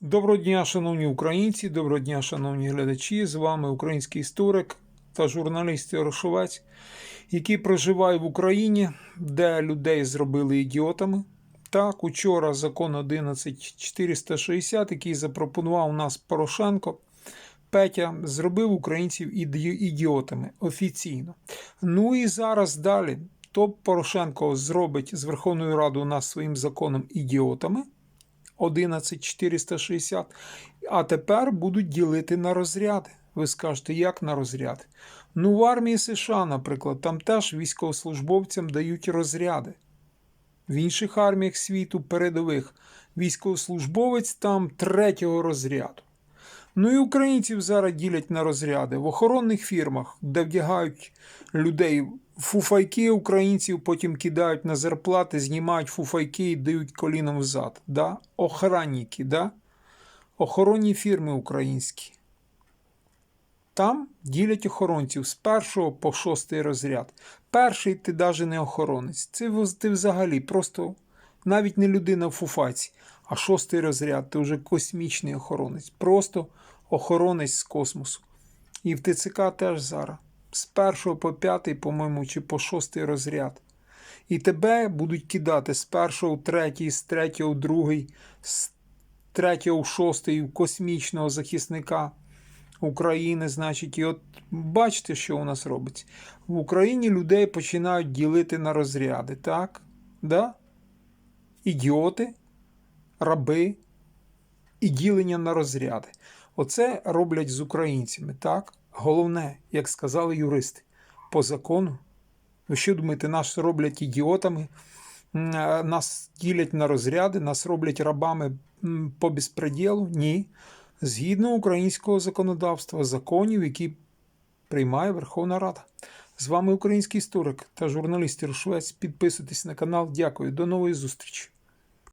Доброго дня, шановні українці, доброго дня, шановні глядачі. З вами український історик та журналіст Ярошовець, який проживає в Україні, де людей зробили ідіотами. Так, учора закон 11460, який запропонував нас Порошенко, Петя, зробив українців ідіотами офіційно. Ну і зараз далі. То Порошенко зробить з Верховною Радою нас своїм законом ідіотами. 11460, а тепер будуть ділити на розряди. Ви скажете, як на розряди? Ну, в армії США, наприклад, там теж військовослужбовцям дають розряди. В інших арміях світу передових військовослужбовець там третього розряду. Ну і українців зараз ділять на розряди в охоронних фірмах, де вдягають людей фуфайки українців, потім кидають на зарплати, знімають фуфайки і дають коліном взад. Да? Охранники, да? охоронні фірми українські. Там ділять охоронців з першого по шостий розряд. Перший ти навіть не охоронець. Це ти взагалі просто навіть не людина в фуфаці, а шостий розряд ти вже космічний охоронець. Просто охоронець з космосу. І в ТЦК теж зараз. З першого по п'ятий, по-моєму, чи по шостий розряд. І тебе будуть кидати з першого в третій, з третього в другий, з третього в шостий в космічного захисника. України, значить, і от бачите, що у нас робиться. В Україні людей починають ділити на розряди, так? Да? Ідіоти, раби і ділення на розряди. Оце роблять з українцями, так? Головне, як сказали юристи, по закону. Ви що думаєте, нас роблять ідіотами, нас ділять на розряди, нас роблять рабами по безпреділу? Ні згідно українського законодавства, законів, які приймає Верховна Рада. З вами український історик та журналіст Іршвець. Підписуйтесь на канал. Дякую. До нової зустрічі.